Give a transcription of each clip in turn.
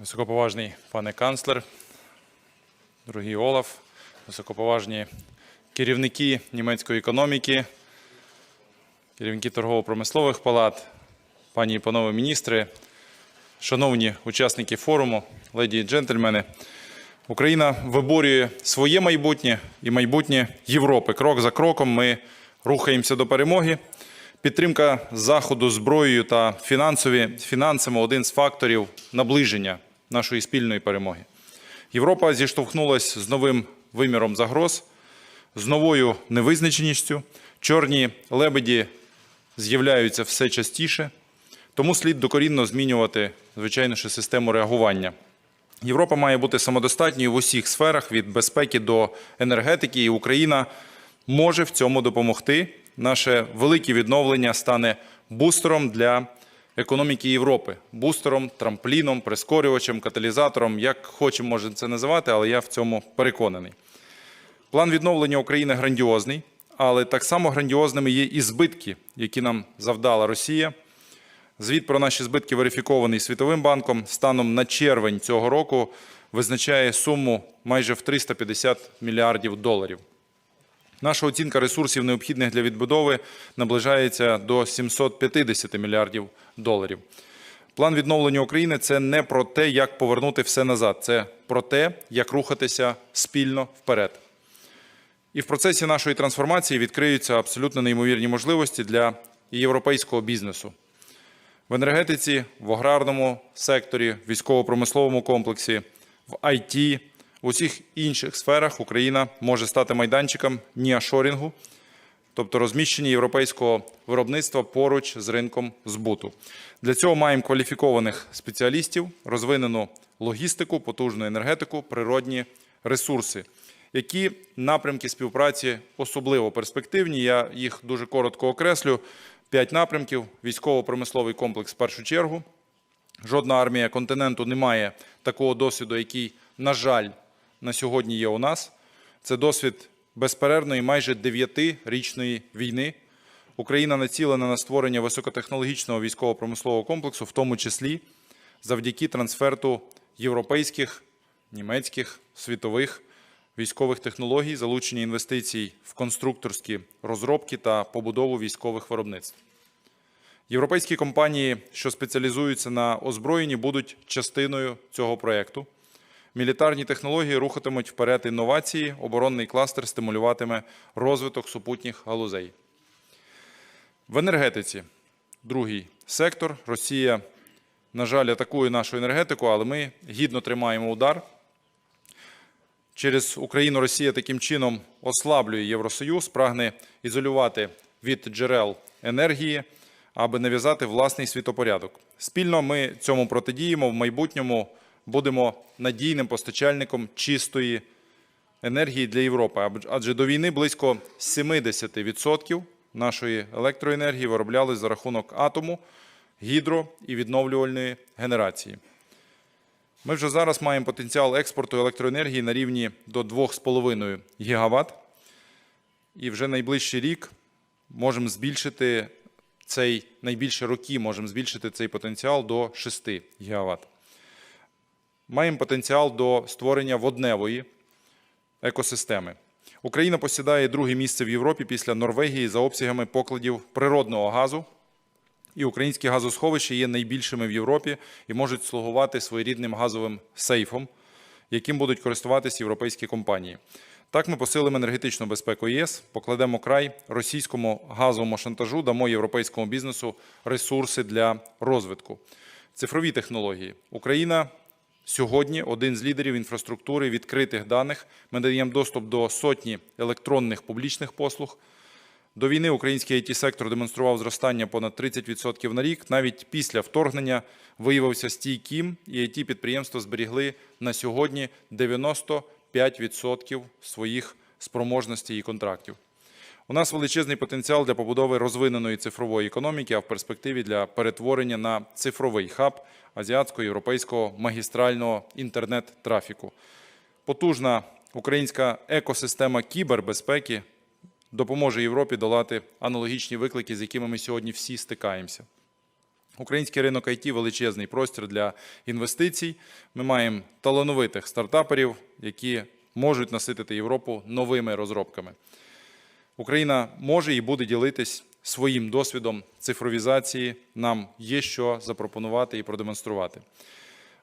Високоповажний пане канцлер, дорогий Олаф, високоповажні керівники німецької економіки, керівники торгово-промислових палат, пані і панове міністри, шановні учасники форуму, леді і джентльмени. Україна виборює своє майбутнє і майбутнє Європи. Крок за кроком ми рухаємося до перемоги. Підтримка заходу зброєю та фінансові фінансами один з факторів наближення нашої спільної перемоги. Європа зіштовхнулася з новим виміром загроз, з новою невизначеністю. Чорні лебеді з'являються все частіше, тому слід докорінно змінювати, звичайно, що систему реагування. Європа має бути самодостатньою в усіх сферах від безпеки до енергетики, і Україна може в цьому допомогти. Наше велике відновлення стане бустером для економіки Європи, бустером, трампліном, прискорювачем, каталізатором, як хочемо можемо це називати, але я в цьому переконаний. План відновлення України грандіозний, але так само грандіозними є і збитки, які нам завдала Росія. Звіт про наші збитки верифікований Світовим банком станом на червень цього року визначає суму майже в 350 мільярдів доларів. Наша оцінка ресурсів, необхідних для відбудови, наближається до 750 мільярдів доларів. План відновлення України це не про те, як повернути все назад, це про те, як рухатися спільно вперед. І в процесі нашої трансформації відкриються абсолютно неймовірні можливості для європейського бізнесу. В енергетиці, в аграрному секторі, військово-промисловому комплексі, в IT, в усіх інших сферах Україна може стати майданчиком ніашорінгу, тобто розміщення європейського виробництва поруч з ринком збуту. Для цього маємо кваліфікованих спеціалістів, розвинену логістику, потужну енергетику, природні ресурси. Які напрямки співпраці особливо перспективні? Я їх дуже коротко окреслю. П'ять напрямків: військово-промисловий комплекс в першу чергу. Жодна армія континенту не має такого досвіду, який, на жаль, на сьогодні є у нас. Це досвід безперервної, майже дев'ятирічної війни. Україна націлена на створення високотехнологічного військово-промислового комплексу, в тому числі завдяки трансферту європейських, німецьких, світових військових технологій, залучення інвестицій в конструкторські розробки та побудову військових виробництв. Європейські компанії, що спеціалізуються на озброєнні, будуть частиною цього проєкту. Мілітарні технології рухатимуть вперед інновації, оборонний кластер стимулюватиме розвиток супутніх галузей. В енергетиці другий сектор. Росія, на жаль, атакує нашу енергетику, але ми гідно тримаємо удар. Через Україну Росія таким чином ослаблює Євросоюз, прагне ізолювати від джерел енергії, аби нав'язати власний світопорядок. Спільно ми цьому протидіємо в майбутньому. Будемо надійним постачальником чистої енергії для Європи. Адже до війни близько 70% нашої електроенергії вироблялись за рахунок атому, гідро і відновлювальної генерації. Ми вже зараз маємо потенціал експорту електроенергії на рівні до 2,5 ГВт. І вже найближчий рік можемо збільшити цей найбільше роки, можемо збільшити цей потенціал до 6 ГВт. Маємо потенціал до створення водневої екосистеми. Україна посідає друге місце в Європі після Норвегії за обсягами покладів природного газу. І українські газосховища є найбільшими в Європі і можуть слугувати своєрідним газовим сейфом, яким будуть користуватися європейські компанії. Так ми посилимо енергетичну безпеку ЄС, покладемо край російському газовому шантажу, дамо європейському бізнесу ресурси для розвитку. Цифрові технології. Україна сьогодні один з лідерів інфраструктури відкритих даних. Ми даємо доступ до сотні електронних публічних послуг. До війни український it сектор демонстрував зростання понад 30% на рік. Навіть після вторгнення виявився стійким, і it підприємства зберігли на сьогодні 95% своїх спроможностей і контрактів. У нас величезний потенціал для побудови розвиненої цифрової економіки, а в перспективі для перетворення на цифровий хаб азіатського європейського магістрального інтернет-трафіку. Потужна українська екосистема кібербезпеки допоможе Європі долати аналогічні виклики, з якими ми сьогодні всі стикаємося. Український ринок IT – величезний простір для інвестицій. Ми маємо талановитих стартаперів, які можуть наситити Європу новими розробками. Україна може і буде ділитись своїм досвідом цифровізації. Нам є що запропонувати і продемонструвати.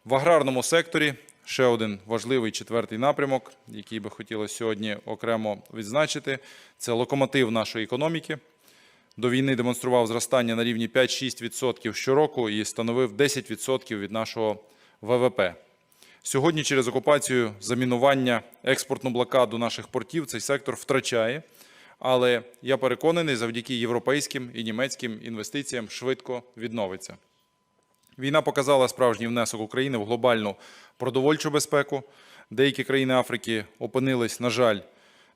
В аграрному секторі ще один важливий четвертий напрямок, який би хотілося сьогодні окремо відзначити, це локомотив нашої економіки. До війни демонстрував зростання на рівні 5-6% щороку і становив 10% від нашого ВВП. Сьогодні через окупацію, замінування, експортну блокаду наших портів цей сектор втрачає. Але я переконаний, завдяки європейським і німецьким інвестиціям швидко відновиться. Війна показала справжній внесок України в глобальну продовольчу безпеку. Деякі країни Африки опинились, на жаль,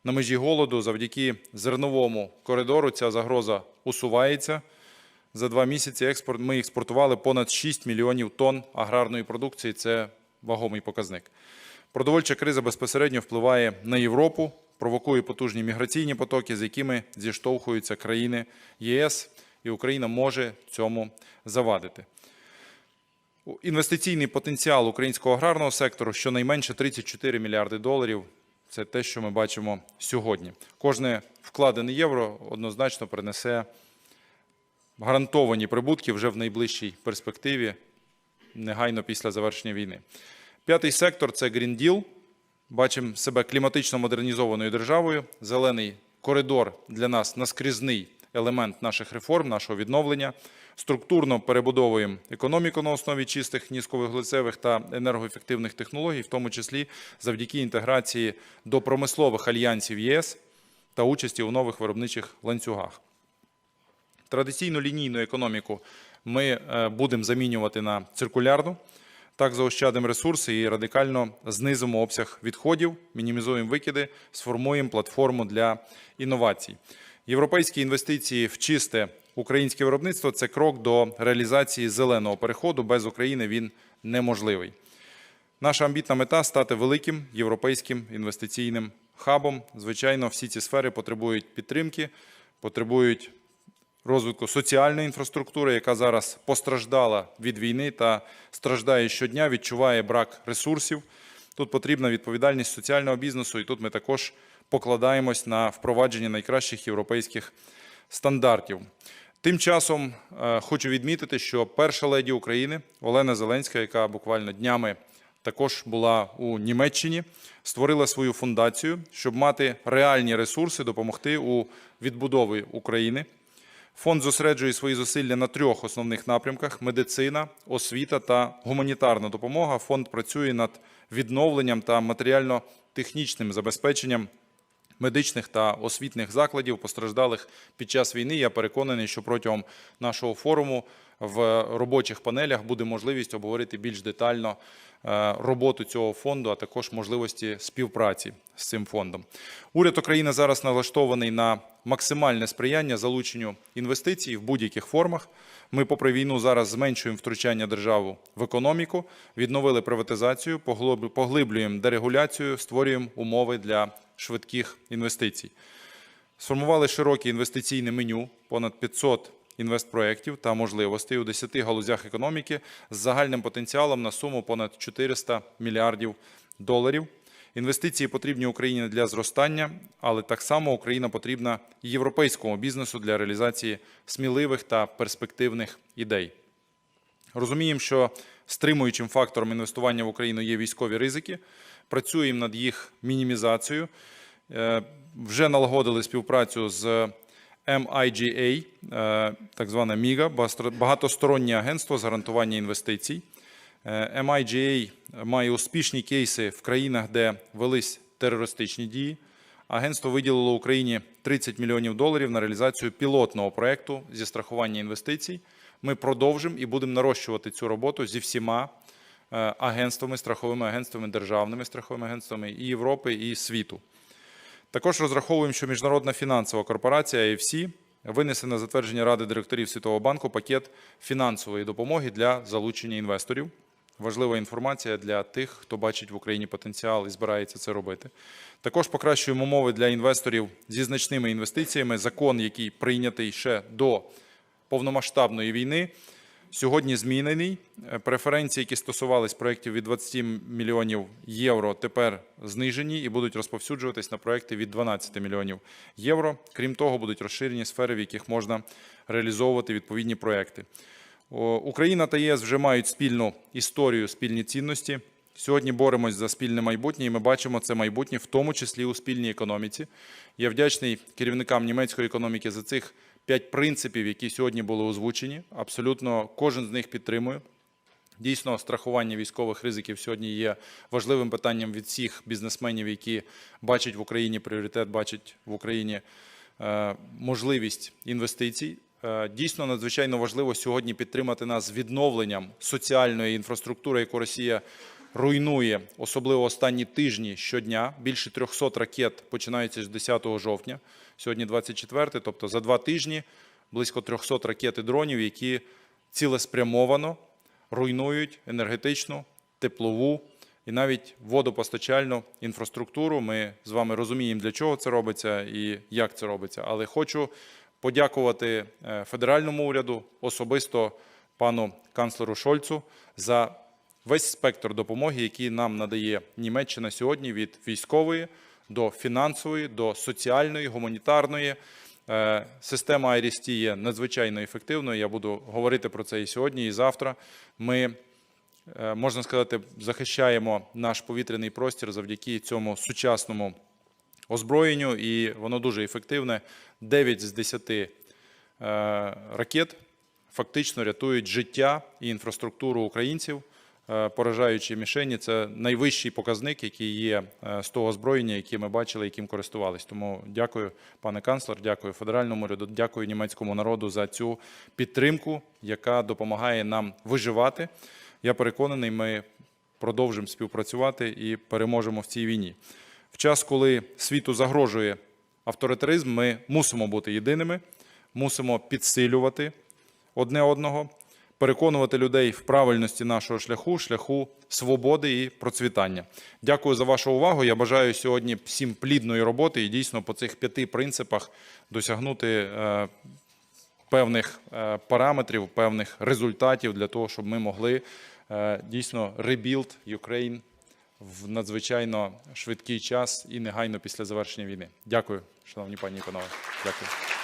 на межі голоду. Завдяки зерновому коридору ця загроза усувається. За два місяці експорт, ми експортували понад 6 мільйонів тонн аграрної продукції. Це вагомий показник. Продовольча криза безпосередньо впливає на Європу, провокує потужні міграційні потоки, з якими зіштовхуються країни ЄС, і Україна може цьому завадити. Інвестиційний потенціал українського аграрного сектору щонайменше 34 мільярди доларів. Це те, що ми бачимо сьогодні. Кожне вкладене євро однозначно принесе гарантовані прибутки вже в найближчій перспективі, негайно після завершення війни. П'ятий сектор це Green Deal. Бачимо себе кліматично модернізованою державою. Зелений коридор для нас наскрізний елемент наших реформ, нашого відновлення. Структурно перебудовуємо економіку на основі чистих низьковуглецевих та енергоефективних технологій, в тому числі завдяки інтеграції до промислових альянсів ЄС та участі у нових виробничих ланцюгах. Традиційну лінійну економіку ми е, будемо замінювати на циркулярну. Так заощадимо ресурси і радикально знизимо обсяг відходів, мінімізуємо викиди, сформуємо платформу для інновацій. Європейські інвестиції в чисте українське виробництво це крок до реалізації зеленого переходу. Без України він неможливий. Наша амбітна мета стати великим європейським інвестиційним хабом. Звичайно, всі ці сфери потребують підтримки, потребують розвитку соціальної інфраструктури, яка зараз постраждала від війни та страждає щодня, відчуває брак ресурсів. Тут потрібна відповідальність соціального бізнесу, і тут ми також покладаємось на впровадження найкращих європейських стандартів. Тим часом е, хочу відмітити, що перша леді України Олена Зеленська, яка буквально днями також була у Німеччині, створила свою фундацію, щоб мати реальні ресурси, допомогти у відбудові України. Фонд зосереджує свої зусилля на трьох основних напрямках: медицина, освіта та гуманітарна допомога. Фонд працює над відновленням та матеріально-технічним забезпеченням медичних та освітних закладів, постраждалих під час війни. Я переконаний, що протягом нашого форуму в робочих панелях буде можливість обговорити більш детально е, роботу цього фонду, а також можливості співпраці з цим фондом. Уряд України зараз налаштований на максимальне сприяння залученню інвестицій в будь-яких формах. Ми, попри війну, зараз зменшуємо втручання держави в економіку, відновили приватизацію, поглиб- поглиблюємо дерегуляцію, створюємо умови для швидких інвестицій. Сформували широке інвестиційне меню, понад 500 інвестпроєктів та можливостей у 10 галузях економіки з загальним потенціалом на суму понад 400 мільярдів доларів. Інвестиції потрібні Україні для зростання, але так само Україна потрібна європейському бізнесу для реалізації сміливих та перспективних ідей. Розуміємо, що стримуючим фактором інвестування в Україну є військові ризики. Працюємо над їх мінімізацією. Е, Вже налагодили співпрацю з MIGA, е, так зване МІГА, багатостороннє агентство з гарантування інвестицій. Е, MIGA має успішні кейси в країнах, де велись терористичні дії. Агентство виділило Україні 30 мільйонів доларів на реалізацію пілотного проекту зі страхування інвестицій. Ми продовжимо і будемо нарощувати цю роботу зі всіма агентствами, страховими агентствами, державними страховими агентствами і Європи, і світу. Також розраховуємо, що Міжнародна фінансова корпорація IFC винесе на затвердження Ради директорів Світового банку пакет фінансової допомоги для залучення інвесторів. Важлива інформація для тих, хто бачить в Україні потенціал і збирається це робити. Також покращуємо умови для інвесторів зі значними інвестиціями. Закон, який прийнятий ще до повномасштабної війни, сьогодні змінений. Е, Преференції, які стосувались проєктів від 20 мільйонів євро, тепер знижені і будуть розповсюджуватись на проєкти від 12 мільйонів євро. Крім того, будуть розширені сфери, в яких можна реалізовувати відповідні проєкти. Україна та ЄС вже мають спільну історію, спільні цінності. Сьогодні боремось за спільне майбутнє, і ми бачимо це майбутнє, в тому числі у спільній економіці. Я вдячний керівникам німецької економіки за цих п'ять принципів, які сьогодні були озвучені. Абсолютно кожен з них підтримує. Дійсно, страхування військових ризиків сьогодні є важливим питанням від всіх бізнесменів, які бачать в Україні пріоритет, бачать в Україні е, можливість інвестицій. Е, Дійсно, надзвичайно важливо сьогодні підтримати нас з відновленням соціальної інфраструктури, яку Росія руйнує, особливо останні тижні щодня. Більше 300 ракет починаються з 10 жовтня. Сьогодні 24, тобто за два тижні близько 300 ракет і дронів, які цілеспрямовано руйнують енергетичну, теплову і навіть водопостачальну інфраструктуру. Ми з вами розуміємо, для чого це робиться і як це робиться. Але хочу подякувати е, федеральному уряду, особисто пану канцлеру Шольцу за весь спектр допомоги, який нам надає Німеччина сьогодні від військової до фінансової, до соціальної, гуманітарної. Е, Система IRIS-T є надзвичайно ефективною. Я буду говорити про це і сьогодні, і завтра. Ми, е, можна сказати, захищаємо наш повітряний простір завдяки цьому сучасному озброєнню, і воно дуже ефективне. 9 з 10 е, ракет фактично рятують життя і інфраструктуру українців, е, поражаючи мішені. Це найвищий показник, який є е, з того озброєння, яке ми бачили, яким користувались. Тому дякую, пане канцлер, дякую федеральному уряду, дякую німецькому народу за цю підтримку, яка допомагає нам виживати. Я переконаний, ми продовжимо співпрацювати і переможемо в цій війні. В час, коли світу загрожує авторитаризм, ми мусимо бути єдиними, мусимо підсилювати одне одного, переконувати людей в правильності нашого шляху, шляху свободи і процвітання. Дякую за вашу увагу. Я бажаю сьогодні всім плідної роботи і дійсно по цих п'яти принципах досягнути е, певних е, параметрів, певних результатів для того, щоб ми могли е, дійсно rebuild Ukraine в надзвичайно швидкий час і негайно після завершення війни. Дякую, шановні пані і панове. Дякую.